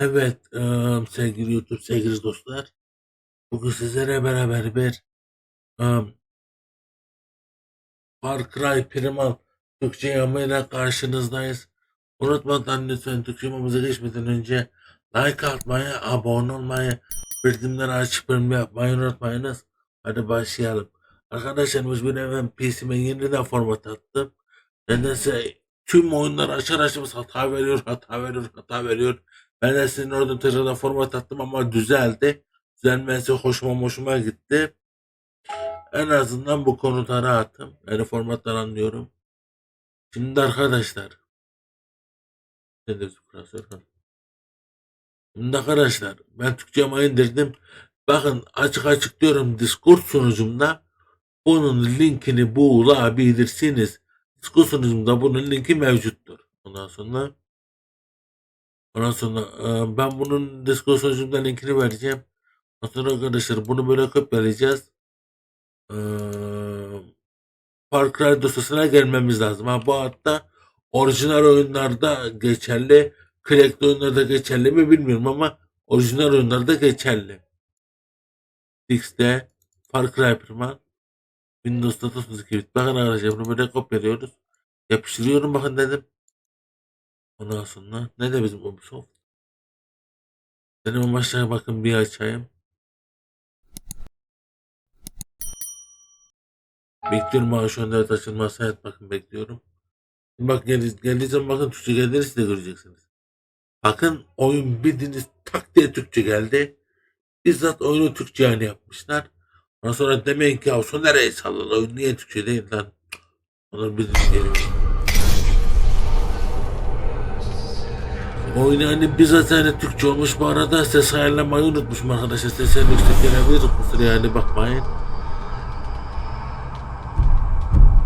Evet, eee, sevgili YouTube, sevgili dostlar. Bugün sizlere beraber bir eee Far Cry Primal Türkçe yamayla karşınızdayız. Unutmadan lütfen Türkçe yamamıza geçmeden önce like atmayı, abone olmayı, bildirimleri açıp yorum yapmayı unutmayınız. Hadi başlayalım. Arkadaşlar biz hemen PC'me yeniden format attım. Nedense tüm oyunlar açar açmaz hata veriyor, hata veriyor, hata veriyor. Ben de sizin orada tekrardan format attım ama düzeldi. Düzelmesi hoşuma hoşuma gitti. En azından bu konuda rahatım. Yani formattan anlıyorum. Şimdi arkadaşlar. Şimdi arkadaşlar ben Türkçe'ye indirdim. Bakın açık açık diyorum Discord sunucumda bunun linkini bulabilirsiniz. Discord sunucumda bunun linki mevcuttur. Ondan sonra ondan sonra e, ben bunun Discord sunucumda linkini vereceğim. Ondan arkadaşlar bunu böyle kopyalayacağız. Eee Far Cry dosyasına gelmemiz lazım. Ha, bu hatta orijinal oyunlarda geçerli. Cracked oyunlarda geçerli mi bilmiyorum ama orijinal oyunlarda geçerli. X'de Far Cry Primal Windows'ta 32 bit. Bakın arkadaşlar bunu böyle kopyalıyoruz. Yapıştırıyorum bakın dedim. Ondan sonra ne de bizim Ubisoft? Benim başlığa bakın bir açayım. Bekliyorum abi şu anda evet bakın bekliyorum. Bak gel, geldiği zaman bakın Türkçe geldiğini siz de göreceksiniz. Bakın oyun bildiğiniz tak diye Türkçe geldi. Bizzat oyunu Türkçe yani yapmışlar. Ondan sonra demeyin ki ya son nereye salladı oyun niye Türkçe değil lan. Onun bildiğini geliyor. Oyun yani bizzat yani Türkçe olmuş bu arada ses ayarlamayı unutmuşum arkadaşlar. Seslerini yüksek gelebilir kusura yani bakmayın.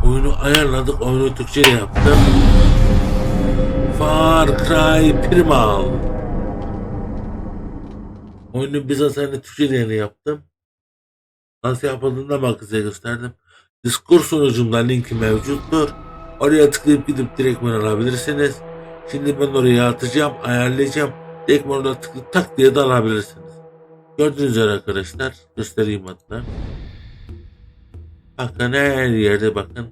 Oyunu ayarladık, oyunu Türkçe yaptım. Far Cry Primal. Oyunu bizzat hani Türkçe yeni yaptım. Nasıl yapıldığını da bak size gösterdim. Discord sunucumda linki mevcuttur. Oraya tıklayıp gidip direktmen alabilirsiniz. Şimdi ben oraya atacağım, ayarlayacağım. Direktmen orada tıklayıp tak diye de alabilirsiniz. Gördüğünüz üzere arkadaşlar. Göstereyim hatta. Bakın her yerde bakın.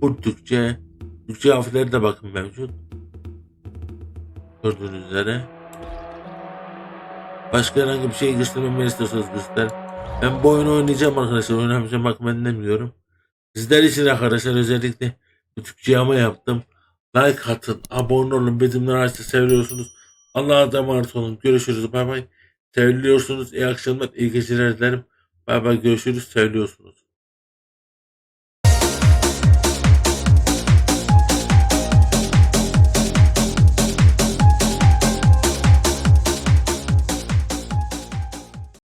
Bu Türkçe. Türkçe harfleri de bakın mevcut. Gördüğünüz üzere. Başka herhangi bir şey göstermemi istiyorsanız göster. Ben bu oyunu oynayacağım arkadaşlar. Oynamayacağım bak ben demiyorum. Sizler için arkadaşlar özellikle Türkçe yama yaptım. Like atın, abone olun, bildirimleri açın, seviyorsunuz. Allah'a emanet olun. Görüşürüz. Bay bay. Seviliyorsunuz. İyi akşamlar, iyi geceler dilerim. Bay bay. Görüşürüz. Seviliyorsunuz.